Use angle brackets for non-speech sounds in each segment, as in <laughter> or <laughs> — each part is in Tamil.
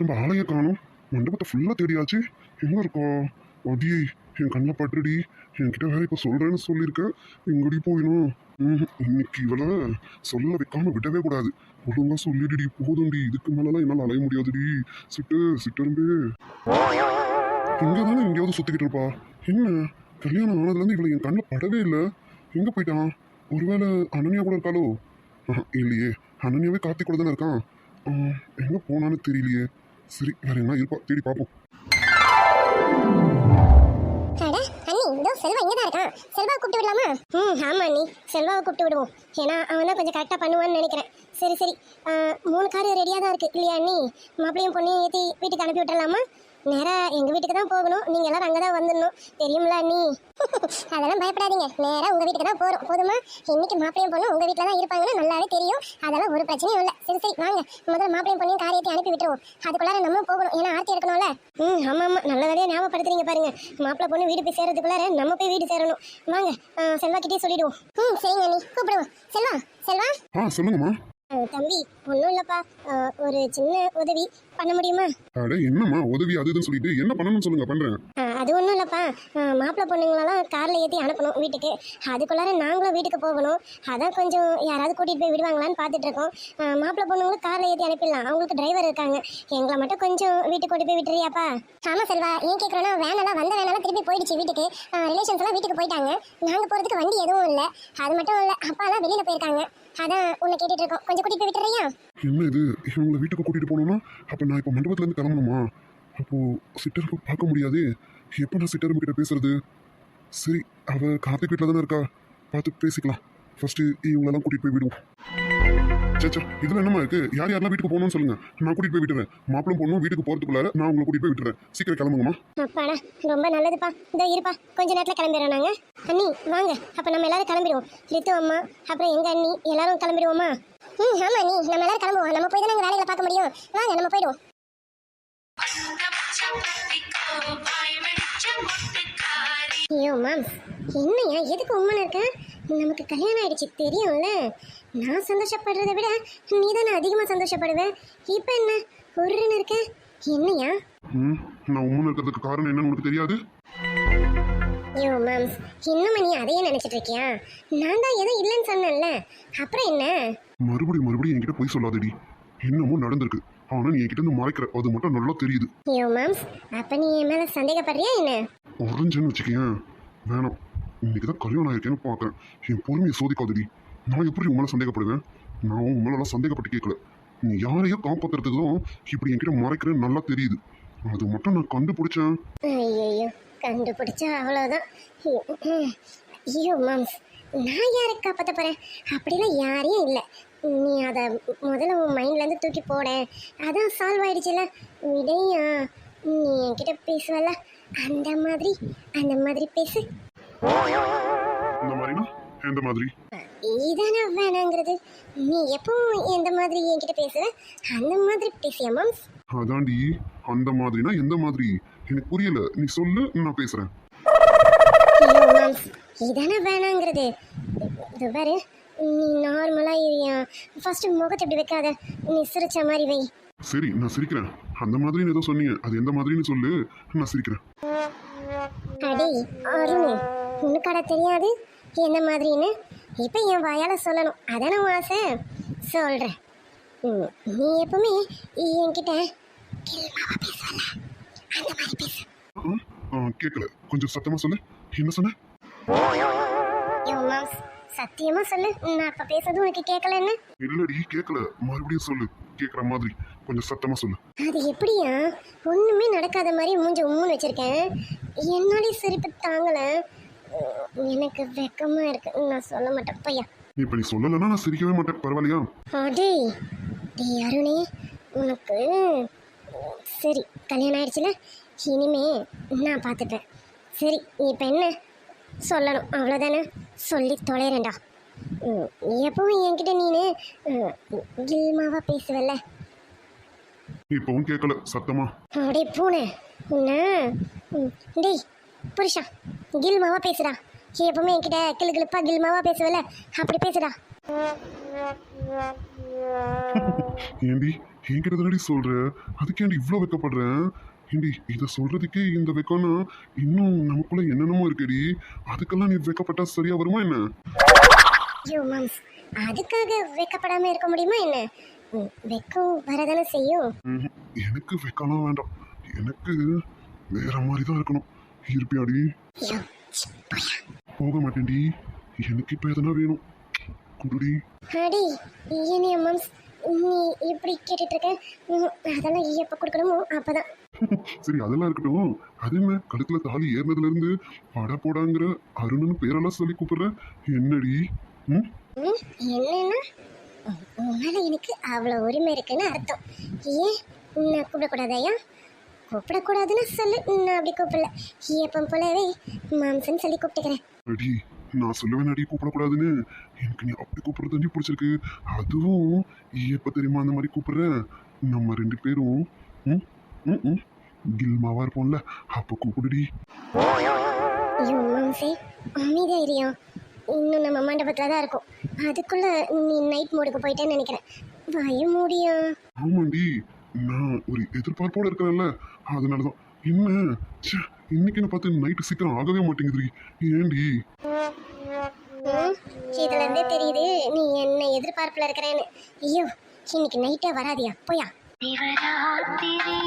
இந்த சிட்டரும்பு ஆளைய காணும். மண்டபத்தை ஃபுல்லாக தேடியாச்சு. எங்கே இருக்கோ? அடி என் கண்ணில் பட்டுடி என்கிட்ட வேற இப்போ சொல்கிறேன்னு சொல்லியிருக்கேன். எங்கடி போயிடும் இன்னைக்கு இவளை சொல்ல வைக்காம விடவே கூடாது. ஒழுங்கா சொல்லிடுடி. போதும்டி. இதுக்கு மேலலாம் என்னால் அலைய முடியாதுடி. சிட்டு சிட்டரும்பு. இங்கே தானே எங்கேயாவது சுற்றிக்கிட்டு இருப்பா. என்ன? கல்யாணம் ஆனதுலேருந்து இவளை என் கண்ணில் படவே இல்லை. எங்கே போயிட்டான்? ஒருவேளை அனன்யா கூட இருக்காளோ? ஆஹா, இல்லையே. அனன்யாவே கார்த்திக் கூட தானே இருக்கான். எங்கே போனான்னு தெரியலையே. சரி வேற என்ன இருப்பா தேடி பார்ப்போம் செல்வா இங்கே தான் இருக்கான். செல்வா கூப்பிட்டு விடலாமா? ம் ஆமாம் அண்ணி. செல்வாவை கூப்பிட்டு விடுவோம். ஏன்னா அவன் தான் கொஞ்சம் கரெக்டாக பண்ணுவான்னு நினைக்கிறேன். சரி சரி. மூணு கார் ரெடியாக தான் இருக்குது இல்லையா அண்ணி? மாப்பிளையும் பொண்ணையும் ஏற்றி வீட்டுக்கு அனுப்பி விட்டுறலாமா? நேராக எங்கள் வீட்டுக்கு தான் போகணும். நீங்கள் எல்லாரும் அங்கே தான் வந்துடணும். தெரியுமில நீ <laughs> அதெல்லாம் பயப்படாதீங்க. நேராக உங்கள் வீட்டுக்கு தான் போகிறோம் போதுமா? இன்னைக்கு மாப்பிளையும் பொண்ணு உங்கள் வீட்டில் தான் இருப்பாங்கன்னு நல்லாவே தெரியும். அதெல்லாம் ஒரு பிரச்சனையும் இல்லை. சரி சரி வாங்க. முதல்ல மாப்பிளையும் பொண்ணையும் காரியத்தை அனுப்பி விட்டுருவோம். அதுக்குள்ளார நம்ம போகணும். ஏன்னா ஆர்த்தி எடுக்கணும்ல ம் ஆமாம் ஆமாம் நல்ல வேலையாக ஞாபகப்படுத்துறீங்க பாருங்க. மாப்பிள்ளை பொண்ணு வீடு போய் சேர்றதுக்குள்ளார நம்ம போய் வீடு சேரணும். வாங்க செல்வா கிட்டே சொல்லிடுவோம். ம் சரிங்க நீ கூப்பிடுவோம். செல்வா செல்வா. ஆ சொல்லுங்கம்மா. தம்பி ஒன்றும் இல்லைப்பா. ஒரு சின்ன உதவி பண்ண முடியுமா? அட என்னம்மா உதவி? அது இதுன்னு சொல்லிட்டு என்ன பண்ணணும்னு சொல்லுங்க பண்ணுறேன் ஆ, அது ஒன்றும் இல்லைப்பா. மாப்பிள்ளை பொண்ணுங்களெல்லாம் காரில் ஏற்றி அனுப்பணும் வீட்டுக்கு. அதுக்குள்ளார நாங்களும் வீட்டுக்கு போகணும். அதான் கொஞ்சம் யாராவது கூட்டிகிட்டு போய் விடுவாங்களான்னு பார்த்துட்ருக்கோம் மாப்பிள்ளை பொண்ணுங்களும் காரில் ஏற்றி அனுப்பிடலாம். அவங்களுக்கு டிரைவர் இருக்காங்க. எங்களை மட்டும் கொஞ்சம் வீட்டுக்கு கூட்டி போய் விட்டுறியாப்பா. ஆமாம் செல்வா ஏன் கேட்குறோன்னா வேனெல்லாம் வந்த வேனெல்லாம் திருப்பி போயிடுச்சு வீட்டுக்கு. ரிலேஷன்ஸ் எல்லாம் வீட்டுக்கு போயிட்டாங்க. நாங்கள் போகிறதுக்கு வண்டி எதுவும் இல்லை. அது மட்டும் இல்லை அப்பாலாம் வெளியில் போயிருக்காங்க. அதான் உன்னை கேட்டுட்டு இருக்கோம். கொஞ்சம் கூட்டிட்டு போய் விட்டுறியா? என்ன இது? இவங்களை வீட்டுக்கு கூட்டிகிட்டு போகணும்னா அப்போ நான் இப்போ மண்டபத்துலேருந்து கிளம்பணுமா? அப்போது சிட்டருக்கு பார்க்க முடியாது. எப்போ நான் சிட்டரும்பு கிட்ட பேசுறது? சரி அவ கார்த்திக் வீட்டில் தானே இருக்கா? பார்த்து பேசிக்கலாம். ஃபர்ஸ்ட் இவங்களெல்லாம் கூட்டிகிட்டு போய் விடுவோம். சேச்சா இதில் என்னம்மா இருக்கு? யார் யாரெல்லாம் வீட்டுக்கு போகணும்னு சொல்லுங்க. நான் கூட்டிகிட்டு போய் விட்டுறேன். மாப்பிளும் பொண்ணும் வீட்டுக்கு போகிறதுக்குள்ளார நான் உங்களை கூட்டிகிட்டு போய் விட்டுறேன். சீக்கிரம் கிளம்புங்கம்மா. அப்பாடா ரொம்ப நல்லதுப்பா. இதோ இருப்பா கொஞ்ச நேரத்தில் கிளம்பிடுறோம் நாங்கள் அண்ணி வாங்க. அப்போ நம்ம எல்லாரும் கிளம்பிடுவோம். ரித்து அம்மா அப்புறம் எங்கள் அண்ணி எல்லாரும் கிளம்பிடுவோமா? ம் ஆமாம் நீ நம்ம எல்லாரும் கிளம்புவோம். நம்ம போய் தான் நாங்கள் வேலைகளை பார்க்க முடியும். வாங்க நம்ம போயிடுவோம். ஐயோ மேம் என்னையா? எதுக்கு உண்மைன்னு இருக்க? நமக்கு கல்யாணம் ஆயிடுச்சு தெரியும்ல? நான் சந்தோஷப்படுறதை விட நீ தானே அதிகமாக சந்தோஷப்படுவ. இப்போ என்ன? ஒருன்னு இருக்க? என்னையா? ம் நான் உண்மை இருக்கிறதுக்கு காரணம் என்னன்னு உனக்கு தெரியாது? ஐயோ மேம் இன்னும் நீ அதையே நினைச்சிட்டு இருக்கியா? நான் தான் எதுவும் இல்லைன்னு சொன்னேன்ல. அப்புறம் என்ன? மறுபடியும் மறுபடியும் என்கிட்ட போய் சொல்லாதடி. என்னமோ நடந்திருக்கு. ஆனால் நீ என்கிட்ட இருந்து மறைக்கிற. அது மட்டும் நல்லா தெரியுது. ஐயோ மேம் அப்ப நீ என் மேல சந்தேகப்படுறியா என்ன? உறைஞ்சேன்னு வச்சுக்கேன் வேணாம். இன்னைக்கு தான் கல்யாணம் ஆயிருக்கேன்னு பார்க்குறேன். என் பொறுமையை சோதிக்காதடி. நான் எப்படி உன் மேலே சந்தேகப்படுவேன்? நான் உன் மேலெல்லாம் சந்தேகப்பட்டு கேட்கல. நீ யாரையோ காப்பாத்துறதுக்கு தான் இப்படி என்கிட்ட மறைக்கிறேன்னு நல்லா தெரியுது. அது மட்டும் நான் கண்டுபிடிச்சேன். ஐயோ கண்டுபிடிச்சா அவ்வளோதான் ஐயோ மேம் நான் யாரை காப்பாற்ற போகிறேன் அப்படிலாம் யாரையும் இல்லை. நீ அதை முதல்ல உன் மைண்ட்லேருந்து தூக்கி போட. அதான் சால்வ் ஆயிடுச்சுல. விடையா? நீ என்கிட்ட பேசுவல அந்த மாதிரி அந்த மாதிரி பேசு. இந்த மாதிரினா எந்த மாதிரி? இதானே வேணாங்கிறது. நீ எப்பவும் எந்த மாதிரி என்கிட்ட பேசுவ? அந்த மாதிரி பேசியா மாம்ஸ் அதாண்டி அந்த மாதிரினா எந்த மாதிரி? எனக்கு புரியல. நீ சொல்லு நான் பேசுறேன். இதானே வேணாங்கிறது. இது பாரு நீ நார்மலாக ஃபர்ஸ்ட் முகத்தை இப்படி வைக்காத. நீ சிரிச்ச மாதிரி வை. சரி நான் சிரிக்கிறேன். அந்த மாதிரின்னு ஏதோ சொன்னீங்க. அது எந்த மாதிரின்னு சொல்லு. நான் சிரிக்கிறேன். அடி அருண் உனக்கடா தெரியாது? எந்த மாதிரின்னு? இப்போ என் வாயால் சொல்லணும். அதானே ஆசை? சொல்கிறேன் நீ எப்பவுமே என்கிட்ட அந்த மாதிரி பேசு. கேட்கல கொஞ்சம் சத்தமா சொல்லு. என்ன சொன்ன? சத்தியமா சொல்லு. நான் அப்ப பேசுறது உனக்கு கேட்கலன்னு இல்லடி கேட்கல மறுபடியும் சொல்லு. கேட்குற மாதிரி. கொஞ்சம் சத்தமா சொல்லு. அது எப்படியா? ஒண்ணுமே நடக்காத மாதிரி மூஞ்சி உம்முன்னு வச்சிருக்கேன். என்னாலே சிரிப்பு தாங்கல? எனக்கு வெக்கமா இருக்கு. நான் சொல்ல மாட்டேன். பையா. இப்ப நீ சொல்லலைன்னா நான் சிரிக்கவே மாட்டேன். பரவாயில்லையா? அடே. டேய் அருணே. உனக்கு சரி கல்யாணம் ஆயிடுச்சுல? இனிமே நான் பார்த்துப்பேன். சரி இப்போ என்ன? சொல்லணும். அவ்வளோதானே சொல்லி தொலைறேன்டா. எப்பவும் என்கிட்ட நீனு. கில்மாவா பேசுவல்ல? இப்பவும் கேட்கல சத்தமா? அடே பூனை. டேய் புருஷா கில்மாவா பேசுடா. எப்பவுமே என்கிட்ட கிளு கிளுப்பா கில்மாவா பேசுவல அப்படி பேசுடா. <laughs> ஏண்டி என்கிட்ட தானடி சொல்ற? அதுக்கேண்டி இவ்வளோ வெக்கப்படுறேன் ஏண்டி இதை சொல்றதுக்கே இந்த வெக்கம்னா இன்னும் நமக்குள்ள என்னென்னமோ இருக்குடி. அதுக்கெல்லாம் நீ வெக்கப்பட்டா சரியா வருமா என்ன? ஐயோ மாம்ஸ் அதுக்காக வெக்கப்படாம இருக்க முடியுமா என்ன? வெக்கம் வரதானே செய்யும். எனக்கு வெக்கலாம் வேண்டாம். எனக்கு வேற மாதிரி தான் இருக்கணும். இருப்பியாடி. போக மாட்டேன்டி. எனக்கு இப்போ எதனா வேணும். குடுடி. அடி ஏனியா மாம்ஸ் நீ இப்படி கேட்டுட்டு இருக்க. அதெல்லாம் எப்போ கொடுக்கணுமோ அப்பதான். <laughs> சரி அதெல்லாம் இருக்கட்டும். அது என்ன? கழுத்துல தாலி ஏறினதுல இருந்து பட போடாங்கிற அருணுன்னு பேரெல்லாம் சொல்லி கூப்பிடுற? என்னடி? ம்? ம், என்னன்னா? உன் உன் மேல எனக்கு அவ்வளோ உரிமை இருக்குன்னு அர்த்தம். ஏன்? நான் கூப்பிடக்கூடாதாயா கூப்பிடக்கூடாதுன்னு சொல்லு. நான் அப்படி கூப்பிடல. எப்போ போலவே மாம்சன்னு சொல்லி கூப்பிட்டுக்கிறேன். அடி நான் சொல்லுவேன் அடி கூப்பிடக்கூடாதுன்னு. எனக்கு நீ அப்படி கூப்பிடுறது தண்ணி பிடிச்சிருக்கு. அதுவும் எப்போ தெரியுமா அந்த மாதிரி கூப்பிடுற? நம்ம ரெண்டு பேரும் ம்? ம் கில்மாவா இருப்போம்ல அப்போ கூப்பிடுடி. மாம்சே அமைதியா இருயா இன்னும் நம்ம மண்டபத்தில் தான் இருக்கும். அதுக்குள்ள நீ நைட் மோடுக்கு போயிட்டேன்னு நினைக்கிறேன். வாய மூடியா. ஆமாண்டி நான் ஒரு எதிர்பார்ப்போட இருக்கிறேன்ல. அதனால தான் என்ன? ச்சே, இன்னைக்கு என்ன பார்த்து நைட்டு சீக்கிரம் ஆகவே மாட்டேங்குதுடி. ஏண்டி? இதுல இருந்தே தெரியுது நீ என்ன எதிர்பார்ப்புல இருக்கிறேன்னு. ஐயோ இன்னைக்கு நைட்டே வராதியா போயா சிவராத்திரி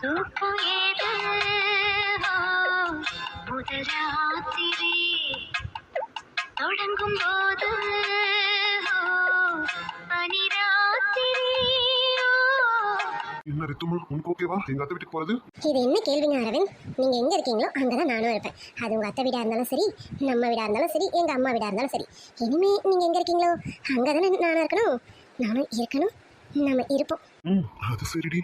தூக்கம் ஏது முதராத்திரி தொடங்கும் போது என்ன ரித்துமா உனக்கு ஓகேவா எங்க அத்தை வீட்டுக்கு போறது? இது என்ன கேள்விங்க அரவிந்த்? நீங்க எங்க இருக்கீங்களோ அங்கதான் நானும் இருப்பேன். அது உங்க அத்தை வீடா இருந்தாலும் சரி நம்ம வீடா இருந்தாலும் சரி எங்க அம்மா வீடா இருந்தாலும் சரி. இனிமே நீங்க எங்க இருக்கீங்களோ அங்கதானே நானும் இருக்கணும். நானும் இருக்கணும். நம்ம இருப்போம். ம் அது சரிடி.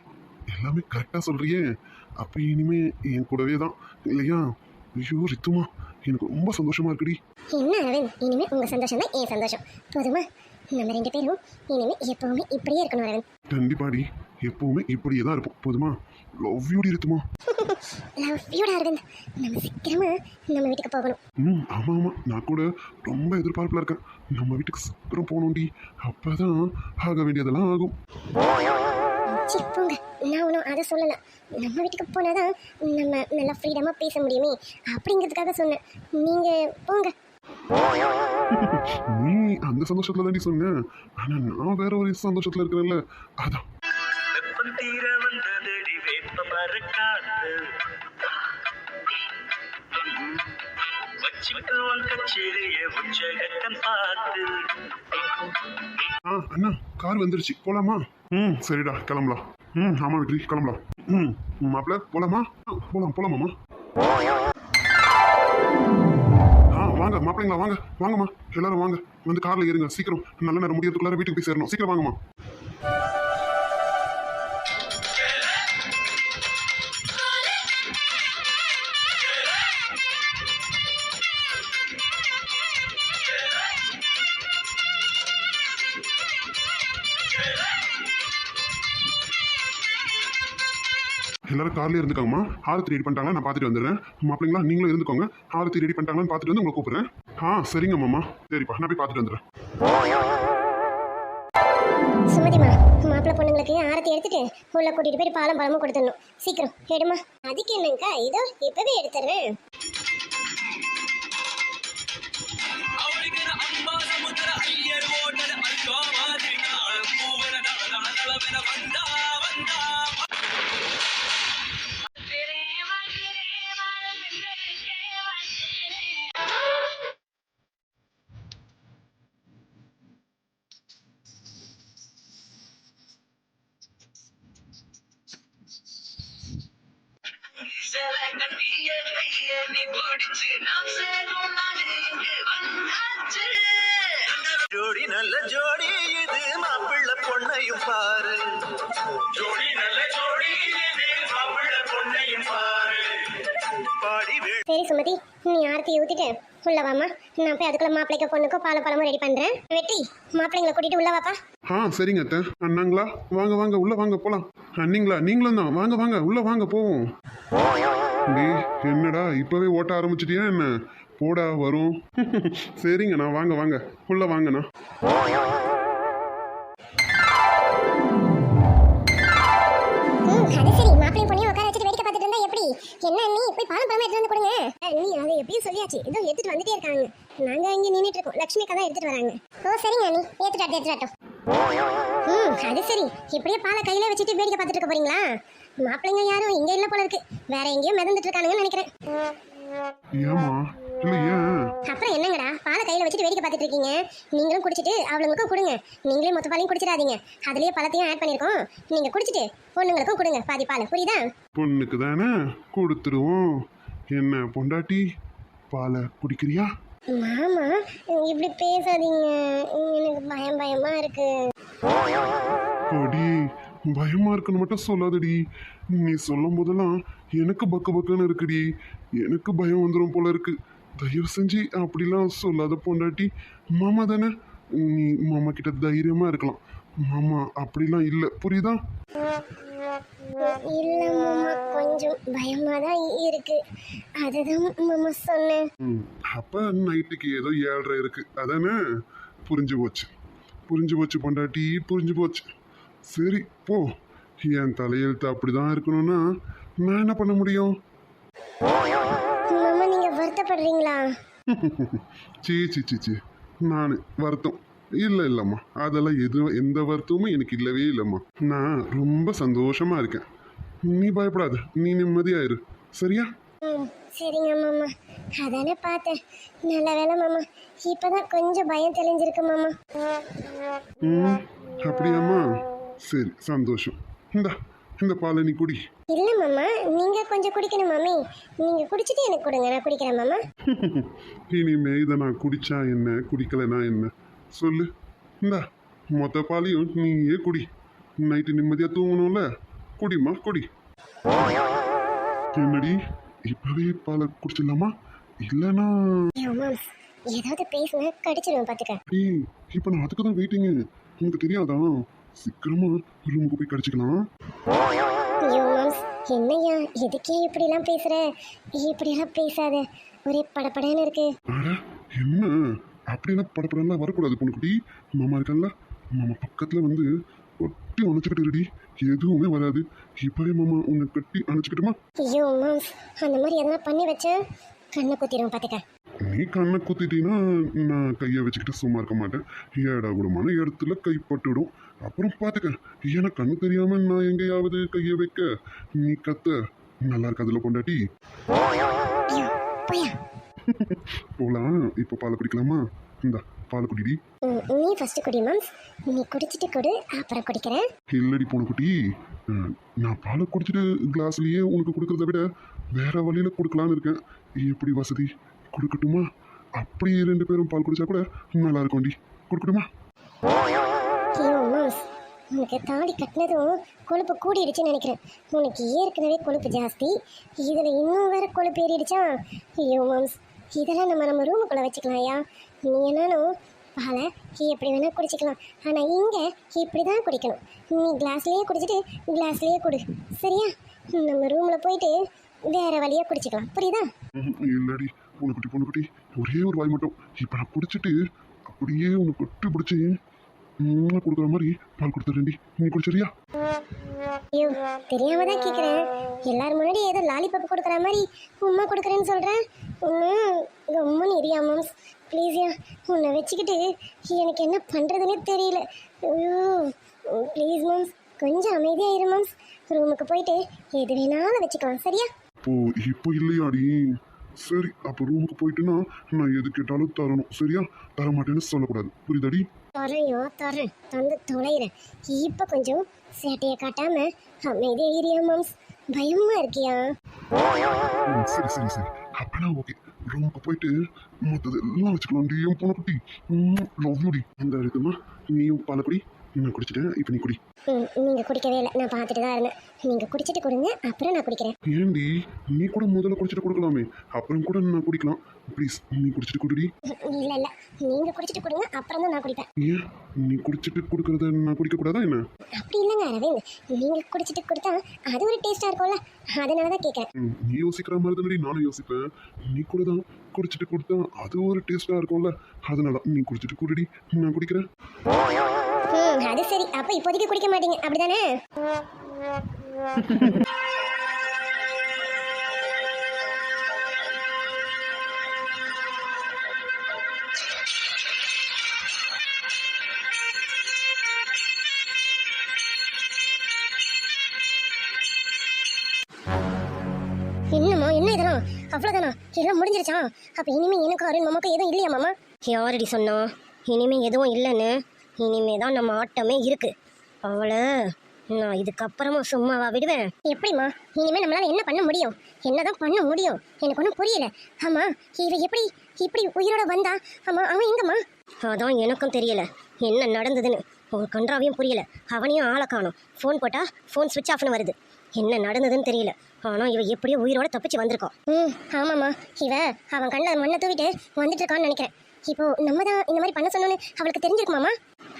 எல்லாமே கரெக்டாக சொல்றியே. அப்போ இனிமே என் கூடவே தான் இல்லையா? ஐயோ ரித்துமா எனக்கு ரொம்ப சந்தோஷமா இருக்குடி. என்ன அரவிந்த் இனிமே உங்க சந்தோஷம் தான் என் சந்தோஷம். போதுமா? நம்ம ரெண்டு பேரும் இனிமே எப்பவுமே இப்படியே இருக்கணும் அரவிந்த். கண்டிப்பாடி எப்பவுமே இப்படியே தான் இருப்போம். போதுமா? லவ் யூடி ரித்துமா. <laughs> லவ் யூடா அரவிந்த். நம்ம சீக்கிரமா நம்ம வீட்டுக்கு போகணும். ம் ஆமாம் ஆமாம் நான் கூட ரொம்ப எதிர்பார்ப்பில் இருக்கேன். நம்ம வீட்டுக்கு சீக்கிரம் போகணும்டி. அப்போ தான் ஆக வேண்டியதெல்லாம் ஆகும். சி போங்க. நான் ஒன்றும் அதை சொல்லலை. நம்ம வீட்டுக்கு போனாதான் நம்ம நல்லா ஃப்ரீடமாக பேச முடியுமே. அப்படிங்கிறதுக்காக சொன்னேன். நீங்கள் போங்க. நீ அந்த சந்தோஷத்துல தாண்டி சொன்ன. ஆனால் நான் வேற ஒரு சந்தோஷத்தில் இருக்கிறேன்ல. அதான். உச்சகத்தன் பார்த்து. ஆ அண்ணா கார் வந்துருச்சு. போலாமா? ம் சரிடா கிளம்பலாம். ம் ஆமாம் வெற்றி கிளம்பலாம். ம் மாப்பிள்ள போலாமா? போலாம் போலாமாம்மா ஆ வாங்க மாப்பிள்ளைங்களா வாங்க. வாங்கம்மா எல்லாரும் வாங்க. வந்து கார்ல ஏறுங்க சீக்கிரம். நல்ல நேரம் முடியறதுக்குள்ளார வீட்டுக்கு போய் சேரணும். சீக்கிரம் வாங்கம்மா. கார்லேயே கார்ல இருந்துக்கோங்கம்மா. ஆரத்தி ரெடி பண்ணிட்டாங்களா? நான் பார்த்துட்டு வந்துடுறேன். மாப்பிள்ளைங்களா நீங்களும் இருந்துக்கோங்க. ஆரத்தி ரெடி பண்ணிட்டாங்களான்னு பார்த்துட்டு வந்து உங்களை கூப்பிட்றேன். ஆ சரிங்க மாமா சரிப்பா நான் போய் பார்த்துட்டு வந்துடுறேன். சுமதிமா மாப்பிள்ளை பொண்ணுங்களுக்கு ஆரத்தி எடுத்துட்டு உள்ள கூட்டிட்டு போய் பாலம் பழமும் கொடுத்துடணும். சீக்கிரம் எடுமா. அதுக்கு என்னங்கக்கா இதோ இப்பவே எடுத்துறேன் ஜோடி நல்ல ஜோடி இது மாப்பிள்ள பொண்ணையும் பாரு. ஜோடி நல்ல ஜோடி இது மாப்பிள்ள பொண்ணையும் பாரு. பாடி வே சரி சுமதி நீ ஆரத்தி ஊத்திட்டு உள்ள வாமா நான் போய் அதுக்குள்ள மாப்பிள்ளைக்கு பொண்ணுக்கோ பாலம் பழமும் ரெடி பண்றேன். வெற்றி மாப்பிள்ளைங்களை கூட்டிட்டு உள்ள வாப்பா. ஆ சரிங்க அத்தை. அண்ணாங்களா? வாங்க வாங்க உள்ள வாங்க போலாம். அண்ணிங்களா? நீங்களும் தான். வாங்க வாங்க உள்ள வாங்க போவோம். டேய் என்னடா இப்பவே ஓட்ட ஆரம்பிச்சிட்டியா என்ன? போடா வரும் சரிங்கண்ணா வாங்க வாங்க. உள்ளே வாங்கண்ணா என்ன நீ போய் பாலம் பழமா வந்து கொடுங்க. நீ அதை எப்பயும் சொல்லியாச்சு. இதோ எடுத்துட்டு வந்துட்டே இருக்காங்க. நாங்க இங்க நின்னுட்டு இருக்கோம். லட்சுமி அக்கா எடுத்துட்டு வராங்க. சரிங்க நீ ஏத்துட்டாட்டு ஏத்துட்டாட்டும் ம் அது சரி. இப்படியே பாலை கையில வச்சுட்டு வேடிக்கை பார்த்துட்டு இருக்க போறீங்களா? மாப்பிள்ளைங்க யாரும் இங்க இல்ல போல இருக்கு. வேற எங்கேயோ மிதந்துட்டு இருக்கானுங்கன்னு நினைக்கிறேன். ஏமா இல்லை ஏன் அப்புறம் என்னங்கடா? பாலை கையில வச்சுட்டு வேடிக்கை பார்த்துட்டு இருக்கீங்க நீங்களும் குடிச்சிட்டு அவளுங்களுக்கும் கொடுங்க. நீங்களே மொத்த பாலையும் குடிச்சிடாதீங்க. அதுலயே பழத்தையும் ஆட் பண்ணிருக்கோம். நீங்க குடிச்சிட்டு பொண்ணுங்களுக்கும் கொடுங்க. பாதி பால். புரியுதா? பொண்ணுக்கு தானே கொடுத்துருவோம். என்ன பொண்டாட்டி? பாலை குடிக்கிறியா? மாமா இப்படி பேசாதீங்க. எனக்கு பயம் பயமா இருக்கு. அடி பயமா இருக்குன்னு மட்டும் சொல்லாதடி. நீ சொல்லும் போதெல்லாம் எனக்கு பக்கு பக்குன்னு இருக்குடி. எனக்கு பயம் வந்துடும் போல இருக்கு. தயவு செஞ்சு அப்படிலாம் சொல்லாத பொண்டாட்டி. மாமா தானே? நீ மாமா கிட்ட தைரியமா இருக்கலாம். மாமா அப்படிலாம் இல்லை. புரியுதா? இல்ல மாமா கொஞ்சம் தான் இருக்கு. அதுதான் மாமா சொன்னேன். அப்போ நைட்டுக்கு ஏதோ ஏழ்ரை இருக்கு. அதானே? புரிஞ்சு போச்சு. புரிஞ்சு போச்சு பொண்டாட்டி புரிஞ்சு போச்சு. சரி போ. என் தலையெழுத்து அப்படிதான் இருக்கணும்னா நான் என்ன பண்ண முடியும்? வருத்தப்படுறீங்களா சீ சீ சீ சீ. நான் வருத்தம். இல்லை இல்லைம்மா. அதெல்லாம் எதுவும் எந்த வருத்தமும் எனக்கு இல்லவே இல்லைம்மா. நான் ரொம்ப சந்தோஷமா இருக்கேன். நீ பயப்படாத. நீ நிம்மதியாயிரு. சரியா? சரிங்க மாமா. அதானே பார்த்தேன். நல்ல வேலை மாமா. இப்பதான் கொஞ்சம் பயம் தெளிஞ்சிருக்கு மாமா. ம் அப்படியாம்மா. சரி சந்தோஷம். இந்தா. இந்த பாலை நீ குடி. இல்ல மாமா நீங்க கொஞ்சம் குடிக்கணும் மாமி. நீங்க குடிச்சிட்டு எனக்கு கொடுங்க நான் குடிக்கிறேன் மாமா. <laughs> இனிமே இதை நான் குடிச்சா என்ன குடிக்கலைன்னா என்ன? சொல்லு. இந்தா மொத்த பாலையும் நீயே குடி. நைட்டு நிம்மதியாக தூங்கணும்ல? குடிம்மா குடி. என்னடி? இப்பவே பாலை குடிச்சிடலாமா? மாம்ஸ் ஏதாவது பேசுனா கடிச்சிருவேன் பாத்துக்க. ஏய் இப்போ நான் அதுக்கு தான் வெயிட்டிங்கு உனக்கு தெரியாதா? சீக்கிரமா ரூமுக்கு போய் கடிச்சிக்கலாம். ஐயோ மாம்ஸ் என்னய்யா எதுக்கே இப்படிலாம் பேசுற? இப்படியெல்லாம் பேசாத. ஒரே படபடன்னு இருக்கு. அட என்ன? அப்படியெல்லாம் படப்படலாம் வரக்கூடாது பொண்ணுக்குட்டி. மாமா இருக்கல்ல மாமா பக்கத்துல வந்து ஒட்டி அணைச்சிக்கிட்டு ரெடி எதுவுமே வராது. இப்பவே மாமா உன்னை கட்டி அணைச்சிக்கிட்டுமா? ஐயோ மாம்ஸ் அந்த மாதிரி எதனா பண்ணி வச்ச கண்ணை குத்திடும் பாத்துக்க நீ கண்ணை குத்திட்டீங்கன்னா நான் கையை வச்சுக்கிட்டு சும்மா இருக்க மாட்டேன். ஏடா கூடமான இடத்துல கை பட்டுடும். அப்புறம் பார்த்துக்க எனக்கு கண்ணு தெரியாம நான் எங்கேயாவது கையை வைக்க? நீ கத்த. நல்லா பொண்டாட்டி? ஐயோ போயா. போலாம். இப்போ பாலை குடிக்கலாமா? இந்தா பால் குடிடி. நீ ஃபர்ஸ்ட் குடி மாம்ஸ் நீ குடிச்சிட்டு கொடு அப்புறம் குடிக்கிறேன். இல்லடி பூனைக்குட்டி அஹ், நான் பாலை குடிச்சிட்டு கிளாஸ்லயே உனக்கு கொடுக்கறத விட வேற வழியில கொடுக்கலான்னு இருக்கேன். எப்படி வசதி? கொடுக்கட்டுமா? அப்படி ரெண்டு பேரும் பால் குடிச்சா கூட நல்லா இருக்கும்டி. கொடுக்கட்டுமா? உனக்கு தாடி கட்டினதும் கொழுப்பு கூடிடுச்சுன்னு நினைக்கிறேன். உனக்கு ஏற்கனவே கொழுப்பு ஜாஸ்தி. இதில் இன்னும் வேற கொழுப்பு ஏறிடுச்சா? ஐயோ மாம்ஸ் இதெல்லாம் நம்ம நம்ம ரூமுக்குள்ளே வச்சுக்கலாம் ஐயா. நீ என்னாலும் பாலை எப்படி வேணால் குடிச்சிக்கலாம். ஆனால் இங்கே இப்படி தான் குடிக்கணும். நீ கிளாஸ்லேயே குடிச்சிட்டு கிளாஸ்லேயே குடு. சரியா? நம்ம ரூமில் போயிட்டு வேற வழியாக குடிச்சிக்கலாம். புரியுதா? இல்லடி. பூனைக்குட்டி பூனைக்குட்டி ஒரே ஒரு வாய் மட்டும். இப்போ நான் குடிச்சிட்டு அப்படியே உனக்கு கொட்டு பிடிச்சி கொடுக்குற மாதிரி பால் கொடுத்துறேன்டி நீ குடிச்சிரியா ஐயோ தெரியாம தான் கேட்குறேன் எல்லாரும் முன்னாடி ஏதோ லாலிபாப் கொடுக்குற மாதிரி உம்மா கொடுக்குறேன்னு சொல்கிறேன் ஒன்றும் ரொம்ப நெறியா மாம்ஸ் ப்ளீஸ்யா உன்னை வச்சுக்கிட்டு எனக்கு என்ன பண்ணுறதுனே தெரியல. ஐயோ ப்ளீஸ் மாம்ஸ் கொஞ்சம் அமைதியாக இரு மாம்ஸ் ரூமுக்கு போயிட்டு எது வேணாலும் வச்சுக்கலாம் சரியா? ஓ இப்போ இல்லையாடி? சரி அப்போ ரூமுக்கு போயிட்டுனா நான் எது கேட்டாலும் தரணும். சரியா? தர மாட்டேன்னு சொல்லக்கூடாது. புரியுதாடி? தரையோ தரேன். தந்து தொலைகிறேன் இப்போ கொஞ்சம் சேட்டையை காட்டாம அமைதியாக இரியா மாம்ஸ். பயமா இருக்கியா? சரி சரி சரி. அப்பனா ஓகே ரூமுக்கு போயிட்டு மற்றது எல்லாம் வச்சுக்கலாம் டி என் பொண்ணு குட்டி லவ் யூடி அந்த இருக்குமா நீயும் பாலக்குடி நான் குடிச்சிட்டேன் இப்போ நீ குடி. ம் நீங்கள் குடிக்கவே இல்லை. நான் பார்த்துட்டு தான் இருந்தேன். நீங்கள் குடிச்சிட்டு கொடுங்க அப்புறம் நான் குடிக்கிறேன். ஏண்டி? நீ கூட முதல்ல குடிச்சிட்டு கொடுக்கலாமே. அப்புறம் கூட நான் குடிக்கலாம். ப்ளீஸ் நீ குடிச்சிட்டு குடுடி. இல்ல இல்ல. நீங்க குடிச்சிட்டு கொடுங்க அப்புறம் தான் நான் குடிப்பேன். ஏன்? நீ குடிச்சிட்டு கொடுக்கறத நான் குடிக்க கூடாதா என்ன? அப்படி இல்லைங்க அரவிந்த். நீங்க குடிச்சிட்டு கொடுத்தா அது ஒரு டேஸ்டா இருக்கும்ல. அதனால தான் கேட்கறேன் நீ யோசிக்கிற மாதிரி தானடி நானும் யோசிப்பேன். நீ கூட தான் குடிச்சிட்டு கொடுத்தா அது ஒரு டேஸ்டா இருக்கும்ல. அதனால நீ குடிச்சிட்டு குடுடி. நான் குடிக்கிறேன். ம் அது சரி. அப்ப இப்போதைக்கு குடிக்க மாட்டீங்க. அப்படிதானே? என்னம்மா என்ன இதெல்லாம்? அவ்வளோதானா எல்லாம் முடிஞ்சிருச்சா? அப்போ இனிமேல் எனக்கு அருண் மாமாக்கும் எதுவும் இல்லையா மாமா? யாரடி சொன்னா? இனிமேல் எதுவும் இல்லைன்னு. இனிமே தான் நம்ம ஆட்டமே இருக்கு. அவளை நான் இதுக்கப்புறமா சும்மாவா விடுவேன்? எப்படிம்மா? இனிமே நம்மளால என்ன பண்ண முடியும்? என்னதான் பண்ண முடியும்? எனக்கு ஒன்றும் புரியல. ஆமா இவ எப்படி இப்படி உயிரோட வந்தா? ஆமா அவன் எங்கம்மா? அதான் எனக்கும் தெரியல. என்ன நடந்ததுன்னு. ஒரு கன்றாவையும் புரியல. அவனையும் ஆளை காணும். ஃபோன் போட்டா ஃபோன் சுவிட்ச் ஆஃப்னு வருது. என்ன நடந்ததுன்னு தெரியல. ஆனால் இவ எப்படியோ உயிரோட தப்பிச்சு வந்திருக்கோம் ம் ஆமாம்மா. இவ அவன் கண்ணில் மண்ணை தூவிட்டு வந்துட்டு இருக்கான்னு நினைக்கிறேன். இப்போ நம்ம தான் இந்த மாதிரி பண்ண சொன்னோன்னு அவளுக்கு தெரிஞ்சிருக்குமாமா?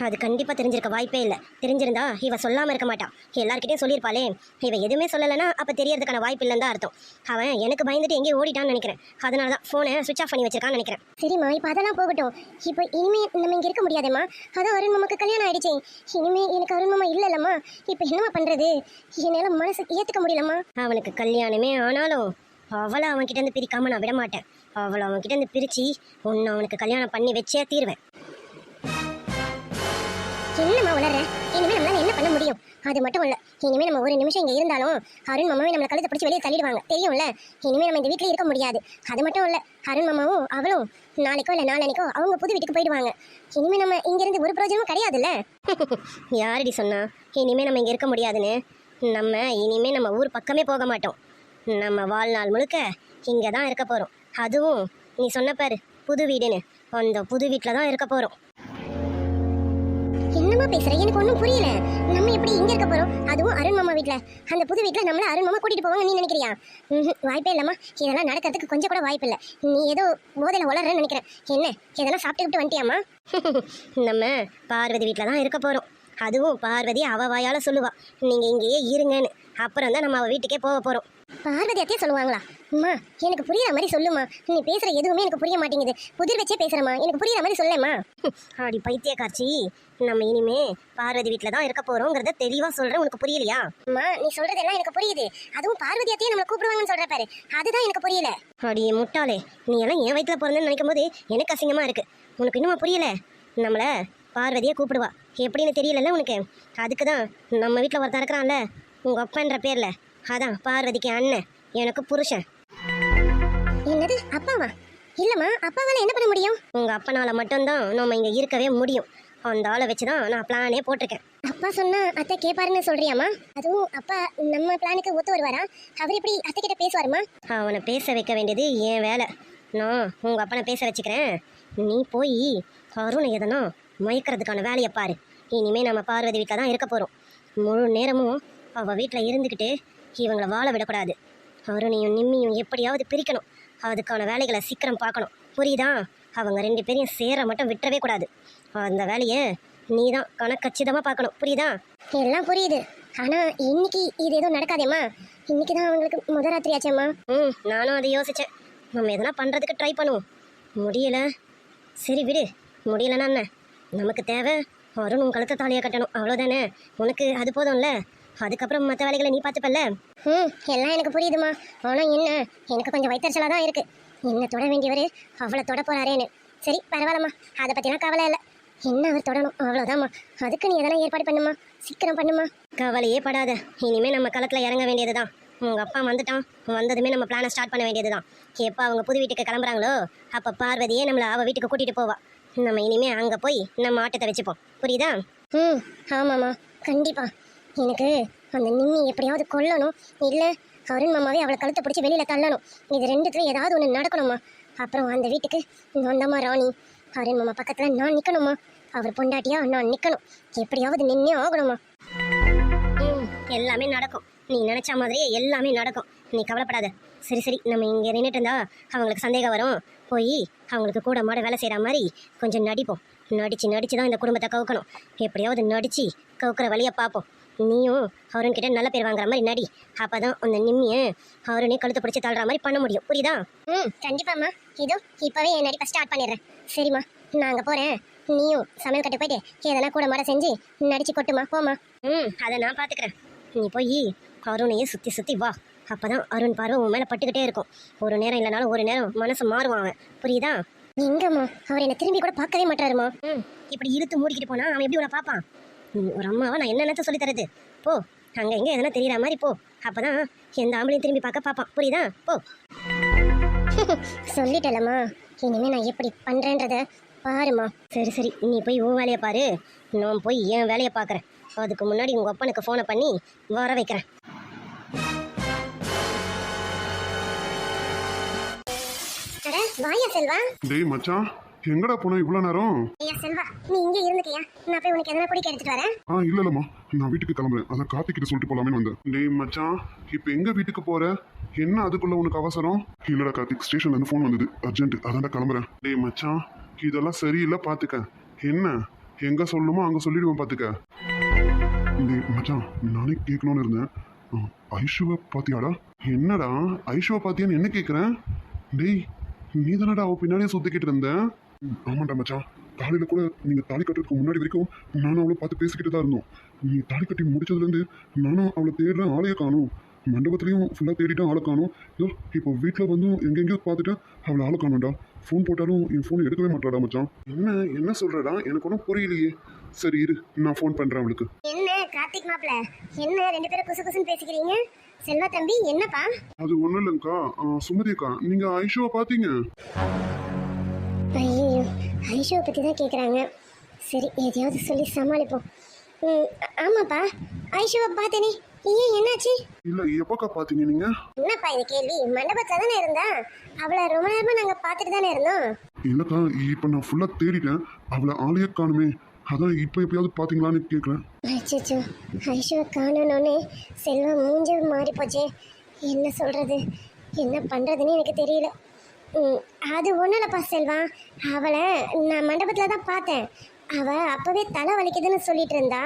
அது கண்டிப்பா தெரிஞ்சிருக்க வாய்ப்பே இல்லை. தெரிஞ்சிருந்தா இவ சொல்லாமல் இருக்க மாட்டான் எல்லார்கிட்டயும் சொல்லியிருப்பாளே. இவ எதுவுமே சொல்லலைன்னா அப்போ தெரியறதுக்கான வாய்ப்பு இல்லைன்னு தான் அர்த்தம். அவன் எனக்கு பயந்துட்டு எங்கேயும் ஓடிட்டான்னு நினைக்கிறேன். அதனால தான் ஃபோனை சுவிச் ஆஃப் பண்ணி வச்சிருக்கான்னு நினைக்கிறேன். சரிம்மா இப்போ அதெல்லாம் போகட்டும். இப்போ இனிமே நம்ம இங்கே இருக்க முடியாதேம்மா? அதான் அருண் மாமாக்கு கல்யாணம் ஆயிடுச்சு. இனிமே எனக்கு அருண் மாமா இல்லைல்லம்மா இப்போ என்னம்மா பண்ணுறது என்னால் மனசு ஏற்றுக்க முடியலம்மா. அவனுக்கு கல்யாணமே ஆனாலும் அவளை அவன்கிட்ட இருந்து பிரிக்காமல் நான் விட மாட்டேன். அவளை அவன்கிட்ட இருந்து பிரிச்சு உன்னை அவனுக்கு கல்யாணம் பண்ணி வச்சே தீர்வேன். என்னம்மா உளற இனிமே நம்மளால என்ன பண்ண முடியும்? அது மட்டும் இல்ல இனிமே நம்ம ஒரு நிமிஷம் இங்க இருந்தாலும் அருண் மாமாவே நம்மளை கழுத்தை பிடிச்சி வெளியே தள்ளிடுவாங்க. தெரியும்ல? இனிமே நம்ம இந்த வீட்ல இருக்க முடியாது. அது மட்டும் இல்ல அருண் மாமாவும் அவளும் நாளைக்கோ இல்ல நாளனைக்கோ அவங்க புது வீட்டுக்கு போயிடுவாங்க. இனிமே நம்ம இங்க இருந்து ஒரு பிரயோஜனமும் கிடையாதுல்ல? <laughs> யாரடி சொன்னா? இனிமே நம்ம இங்க இருக்க முடியாதுன்னு. நம்ம இனிமே நம்ம ஊர் பக்கமே போக மாட்டோம். நம்ம வாழ்நாள் முழுக்க இங்கே தான் இருக்க போகிறோம் அதுவும் நீ சொன்ன பாரு புது வீடுன்னு. அந்த புது வீட்டில் தான் இருக்க போகிறோம் என்னம்மா பேசுகிற எனக்கு ஒன்றும் புரியல. நம்ம எப்படி இங்கே இருக்க போகிறோம் அதுவும் அருண் மாமா வீட்டில் அந்த புது வீட்டில் நம்மளை அருண் மாமா கூட்டிகிட்டு போவாங்க நீ நினைக்கிறியா? வாய்ப்பே இல்லைம்மா. இதெல்லாம் நடக்கிறதுக்கு கொஞ்சம் கூட வாய்ப்பு இல்லை. நீ ஏதோ போதையில் உளறன்னு நினைக்கிறேன் என்ன? இதெல்லாம் சாப்பிட்டுக்கிட்டு வந்துட்டியாம்மா? <laughs> நம்ம பார்வதி வீட்டில் தான் இருக்க போகிறோம் அதுவும் பார்வதி அவ வாயால் சொல்லுவா. நீங்கள் இங்கேயே இருங்கன்னு. அப்புறம் தான் நம்ம அவள் வீட்டுக்கே போக போகிறோம் பார்வதி அத்தையே சொல்லுவாங்களா? அம்மா எனக்கு புரியுற மாதிரி சொல்லுமா நீ பேசுற எதுவுமே எனக்கு புரிய மாட்டேங்குது. புதிர் வச்சே பேசுறமா எனக்கு புரியுற மாதிரி சொல்லேம்மா. <laughs> அடி பைத்திய காட்சி நம்ம இனிமே பார்வதி வீட்டில் தான் இருக்க போறோங்கிறத தெளிவா சொல்றேன். உனக்கு புரியலையா? அம்மா நீ சொல்றதெல்லாம் எனக்கு புரியுது. அதுவும் பார்வதி அத்தையே நம்மளை கூப்பிடுவாங்கன்னு சொல்ற பாரு. அதுதான் எனக்கு புரியல. அடி முட்டாளே. நீ எல்லாம் என் வயிற்றுல பிறந்தேன்னு நினைக்கும் போது எனக்கு அசிங்கமா இருக்கு. உனக்கு இன்னுமா புரியல? நம்மள பார்வதியே கூப்பிடுவா. எப்படின்னு தெரியலல்ல உனக்கு? அதுக்கு தான் நம்ம வீட்டில் ஒருத்தன் இருக்கிறான்ல உங்க அப்பன்ற பேர்ல. அதான் பார்வதிக்கு அண்ணன். எனக்கு புருஷன். அப்பாவா? இல்லம்மா அப்பாவால என்ன பண்ண முடியும்? உங்க அப்பனால மட்டும்தான் நம்ம இங்க இருக்கவே முடியும். அந்த ஆளை வச்சு தான் நான் பிளானே போட்டிருக்கேன். அப்பா சொன்னா அத்தை கேட்பாருன்னு சொல்றியாமா அதுவும் அப்பா நம்ம பிளானுக்கு ஒத்து வருவாரா? அவர் எப்படி அத்தை கிட்ட பேசுவாருமா அவனை பேச வைக்க வேண்டியது என் வேலை. நான் உங்க அப்பனை பேச வச்சுக்கிறேன். நீ போய் அருணை எதனா மயக்கிறதுக்கான வேலையை பாரு. இனிமே நம்ம பார்வதி வீட்டில் தான் இருக்க போறோம். முழு நேரமும் அவள் வீட்டில் இருந்துக்கிட்டு இவங்களை வாழ விடக்கூடாது. அருணையும் நிம்மியும் எப்படியாவது பிரிக்கணும். அதுக்கான வேலைகளை சீக்கிரம் பார்க்கணும். புரியுதா? அவங்க ரெண்டு பேரையும் சேர மட்டும் விட்டுறவே கூடாது. அந்த வேலையை நீ தான் கணக்கச்சிதமாக பார்க்கணும். புரியுதா? எல்லாம் புரியுது. ஆனால் இன்னைக்கு இது எதுவும் நடக்காதேம்மா? இன்னைக்கு தான் அவங்களுக்கு முத ராத்திரி ஆச்சேம்மா ம் நானும் அதை யோசித்தேன் நம்ம எதனா பண்ணுறதுக்கு ட்ரை பண்ணுவோம். முடியல. சரி விடு. முடியலன்னா என்ன? நமக்கு தேவை அருண் உன் கழுத்தை தாலியை கட்டணும். அவ்வளோதானே உனக்கு அது போதும்ல? அதுக்கப்புறம் மற்ற வேலைகளை நீ பார்த்துப்பல்ல? ம் எல்லாம் எனக்கு புரியுதுமா. ஆனால் என்ன? எனக்கு கொஞ்சம் வைத்தறிச்சலாக தான் இருக்கு. என்ன தொட வேண்டியவர் அவ்வளோ தொட போறாரேன்னு. சரி பரவாயில்லம்மா. அதை பற்றிலாம் கவலை இல்லை. என்ன அவர் தொடணும்? அவ்வளோதாம்மா அதுக்கு நீ எதனா ஏற்பாடு பண்ணுமா? சீக்கிரம் பண்ணுமா? கவலையே படாத. இனிமே நம்ம களத்தில் இறங்க வேண்டியதுதான். உங்கள் அப்பா வந்துட்டான். வந்ததுமே நம்ம பிளானை ஸ்டார்ட் பண்ண வேண்டியதுதான். எப்போ அவங்க புது வீட்டுக்கு கிளம்புறாங்களோ அப்போ பார்வதியே நம்மளை அவ வீட்டுக்கு கூட்டிகிட்டு போவா. நம்ம இனிமே அங்கே போய் நம்ம ஆட்டத்தை வச்சுப்போம். புரியுதா? ம் ஆமாம்மா. கண்டிப்பா. எனக்கு அந்த நிம்மி எப்படியாவது கொல்லணும். இல்லை அருண் மாமாவே அவளை கழுத்தை பிடிச்சி வெளியில் தள்ளணும். இது ரெண்டுத்துல ஏதாவது ஒன்று நடக்கணுமா? அப்புறம் அந்த வீட்டுக்கு வந்தம்மா ராணி. அருண் மாமா பக்கத்தில் நான் நிற்கணுமா அவர் பொண்டாட்டியா நான் நிற்கணும் எப்படியாவது நின்னே ஆகணுமா? எல்லாமே நடக்கும். நீ நினச்ச மாதிரியே எல்லாமே நடக்கும். நீ கவலைப்படாத. சரி சரி நம்ம இங்கே நின்றுட்டு இருந்தா அவங்களுக்கு சந்தேகம் வரும். போய் அவங்களுக்கு கூட மாட வேலை செய்கிற மாதிரி கொஞ்சம் நடிப்போம். நடித்து நடித்து தான் இந்த குடும்பத்தை கவுக்கணும். எப்படியாவது நடித்து கவுக்கிற வழியை பார்ப்போம். நீயும் அவருங்கிட்ட நல்ல பேர் வாங்குற மாதிரி நடி. அப்பதான் அந்த நிம்மிய அவருனே கழுத்து பிடிச்சி தள்ளுற மாதிரி பண்ண முடியும். புரியுதா? ம் கண்டிப்பாம்மா. இதோ இப்போவே என் நடிப்பை ஸ்டார்ட் பண்ணிடுறேன். சரிம்மா நான் அங்கே போகிறேன் நீயும் சமையல் கட்டு போயிட்டு எதனா கூட மாட செஞ்சு நடிச்சு கொட்டுமா போமா ம் அதை நான் பார்த்துக்கிறேன் நீ போய் அருணையே சுற்றி சுற்றி வா. அப்பதான் அருண் பார்வை உன் மேலே பட்டுக்கிட்டே இருக்கும். ஒரு நேரம் இல்லைனாலும் ஒரு நேரம் மனசு மாறுவான் அவன். புரியுதா? எங்கம்மா? அவர் என்னை திரும்பி கூட பார்க்கவே மாட்டாருமா ம் இப்படி இழுத்து மூடிக்கிட்டு போனா அவன் எப்படி உன்னை பார்ப்பான்? ஒரு அம்மாவை? நான் என்னென்னத்த சொல்லி தரது போ அங்கே எங்க எதனா தெரியற மாதிரி போ. அப்பதான் எந்த ஆம்பளையும் திரும்பி பார்க்க பார்ப்பான். புரியுதா? போ. சொல்லிட்டலம்மா. இனிமே நான் எப்படி பண்ணுறேன்றத பாருமா சரி சரி. நீ போய் உன் வேலையை பாரு. நான் போய் என் வேலையை பார்க்குறேன். அதுக்கு முன்னாடி உங்கள் அப்பனுக்கு ஃபோனை பண்ணி வர வைக்கிறேன். வாயா செல்வா. டேய் மச்சான். எங்கடா போன இவ்வளோ நேரம்? ஐயா செல்வா நீ இங்கே இருந்துக்கியா? நான் போய் உனக்கு எதனா குடிக்க எடுத்துட்டு வரேன். ஆ இல்ல இல்லம்மா. நான் வீட்டுக்கு கிளம்புறேன். அதான் கார்த்திக்கிட்ட சொல்லிட்டு போலாமேன்னு வந்தேன். டேய் மச்சான் இப்போ எங்க வீட்டுக்கு போற? என்ன அதுக்குள்ள உனக்கு அவசரம்? இல்லடா கார்த்திக் ஸ்டேஷன்ல இருந்து ஃபோன் வந்தது. அர்ஜென்ட் அதான்டா கிளம்புறேன். டேய் மச்சான் இதெல்லாம் சரியில்லை பாத்துக்க. என்ன? எங்க சொல்லணுமோ அங்க சொல்லிடுவேன் பாத்துக்க. டேய் மச்சான் நானே கேட்கணும்னு இருந்தேன். ஐஷுவை பாத்தியாடா? என்னடா? ஐஷுவை பாத்தியான்னு என்ன கேட்குறேன் டேய் நீ தானடா அவ பின்னாடியே சுத்திக்கிட்டு இருந்தேன். ஆமாண்டா மச்சான். காலையில கூட நீங்க தாலி கட்டுறதுக்கு முன்னாடி வரைக்கும் நானும் அவளை பார்த்து பேசிக்கிட்டு தான் இருந்தோம். நீ தாலி கட்டி முடிச்சதுலேருந்து நானும் அவளை தேடுறேன் ஆளையே காணும். மண்டபத்துலேயும் ஃபுல்லாக தேடிட்டேன் ஆளை காணும். இதோ இப்போ வீட்டில் வந்தும் எங்கெங்கேயோ பார்த்துட்டு அவளை ஆளை காணும்டா. ஃபோன் போட்டாலும் என் ஃபோன் எடுக்கவே மாட்டாடா மச்சான். என்ன என்ன சொல்றடா? எனக்கு ஒன்றும் புரியலையே. சரி இரு நான் ஃபோன் பண்ணுறேன் அவளுக்கு. என்ன கார்த்திக் மாப்பிள? என்ன ரெண்டு பேரும் குசு குசுன்னு பேசிக்கிறீங்க? செல்வா தம்பி என்னப்பா? அது ஒன்றும் இல்லைங்கக்கா சுமதி அக்கா நீங்கள் ஐஷுவை பார்த்தீங்க? ஐயோ ஐஷோவை பற்றி தான் கேட்குறாங்க சரி எதையாவது சொல்லி சமாளிப்போம். ஆமாப்பா. ஐஷோவை பார்த்தேனே ஏன் என்னாச்சு? இல்லை எப்போக்கா பார்த்தீங்க நீங்கள் என்னப்பா இது கேள்வி? மண்டபத்தில் தானே இருந்தா? அவளை ரொம்ப நேரமாக நாங்கள் பார்த்துட்டு தானே இருந்தோம். இல்லைக்கா இப்போ நான் ஃபுல்லாக தேடிட்டேன். அவளை ஆளையே காணுமே. அதான் இப்போ எப்பயாவது பார்த்தீங்களான்னு கேட்குறேன் அச்சோ ஐஷோவை காணணுன்னே செல்வம் மூஞ்ச மாறி போச்சே என்ன சொல்கிறது என்ன பண்ணுறதுன்னு எனக்கு தெரியல. அது ஒன்றும் இல்லைப்பா செல்வா. அவளை நான் மண்டபத்தில் தான் பார்த்தேன். அவள் அப்போவே தலை வலிக்குதுன்னு சொல்லிட்டு இருந்தா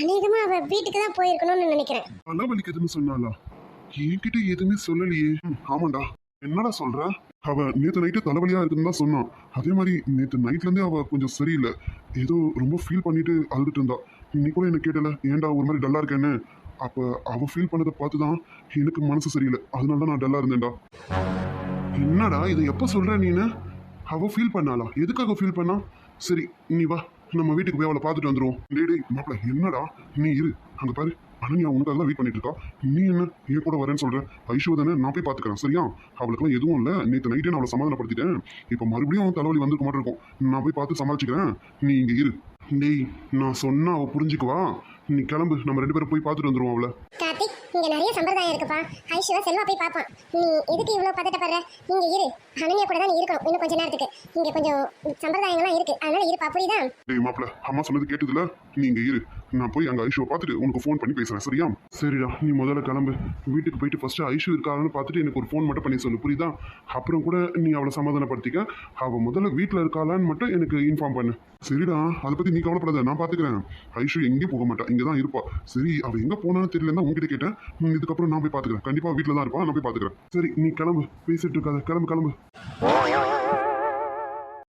அநேகமாக அவள் வீட்டுக்கு தான் போயிருக்கணும்னு நினைக்கிறேன். தலை வலிக்குதுன்னு சொன்னாளா? என்கிட்ட எதுவுமே சொல்லலையே. ஆமாண்டா. என்னடா சொல்ற? அவ நேற்று நைட்டு தலைவலியா இருக்குன்னு தான் சொன்னான். அதே மாதிரி நேற்று நைட்லேருந்தே அவள் அவ கொஞ்சம் சரியில்லை. ஏதோ ரொம்ப ஃபீல் பண்ணிட்டு அழுதுட்டு இருந்தா. நீ கூட என்ன கேட்டல? ஏன்டா ஒரு மாதிரி டல்லா இருக்கேன்னு? அப்போ அவ ஃபீல் பண்ணதை பார்த்து தான் எனக்கு மனசு சரியில்லை. அதனால தான் நான் டல்லா இருந்தேன்டா. என்னடா இது எப்போ சொல்கிற நீனு? அவ ஃபீல் பண்ணாளா? எதுக்காக ஃபீல் பண்ணா? சரி நீ வா. நம்ம வீட்டுக்கு போய் அவளை பார்த்துட்டு வந்துடுவோம் டே டேய் மாப்பிள என்னடா? நீ இரு. அங்கே பாரு. அனன்யா உனக்கு அதெல்லாம் வெயிட் பண்ணிட்டு இருக்கா? நீ என்ன? என் கூட வரேன்னு சொல்கிறேன் ஐஷோ தானே நான் போய் பார்த்துக்கிறேன் சரியா? அவளுக்குலாம் எதுவும் இல்லை. நேற்று நைட்டே நான் அவளை சமாதானப்படுத்திட்டேன். இப்போ மறுபடியும் தலைவலி வந்துருக்க மாட்டேன் இருக்கும். நான் போய் பார்த்து சமாளிச்சுக்கிறேன். நீ இங்கே இரு. டேய் நான் சொன்னா அவள் புரிஞ்சுக்குவா. நீ கிளம்பு. நம்ம ரெண்டு பேரும் போய் பார்த்துட்டு வந்துடுவோம் அவளை. இங்க நிறைய சம்பிரதாயம் இருக்குப்பா. ஐஸ்வரா செல்வா போய் பார்ப்பான். நீ எதுக்கு இவ்வளவு பதட்டப்படுற? இங்க இரு. அனன்யா கூட தான் நீ இருக்கணும். இன்னும் கொஞ்ச நேரத்துக்கு. இங்க கொஞ்சம் சம்பிரதாயங்கள்லாம் இருக்கு. அதனால இருப்பா. புரியுதா? டேய் மாப்பிள அம்மா சொன்னது கேட்டதுல நீ இரு. நான் போய் அங்கே ஐஷுவை பார்த்துட்டு உனக்கு ஃபோன் பண்ணி பேசுகிறேன் சரியா? சரிடா நீ முதல்ல கிளம்பு. வீட்டுக்கு போயிட்டு ஃபஸ்ட்டு ஐஷு இருக்கான்னு பார்த்துட்டு எனக்கு ஒரு ஃபோன் மட்டும் பண்ணி சொல்லு புரியுதா? அப்புறம் கூட நீ அவளை சமாதானப்படுத்திக்க. அவள் முதல்ல வீட்டில் இருக்காளான்னு மட்டும் எனக்கு இன்ஃபார்ம் பண்ணு. சரிடா அதை பற்றி நீ கவலைப்படாத நான் பார்த்துக்கிறேன். ஐஷு எங்கேயும் போக மாட்டா இங்கே தான் இருப்பா. சரி அவள் எங்கே போனான்னு தெரியலன்னா உங்ககிட்ட கேட்டேன். இதுக்கப்புறம் நான் போய் பார்த்துக்கிறேன். கண்டிப்பாக வீட்டில் தான் இருப்பா நான் போய் பார்த்துக்கிறேன். சரி நீ கிளம்பு பேசிட்டு இருக்காத. கிளம்பு கிளம்பு.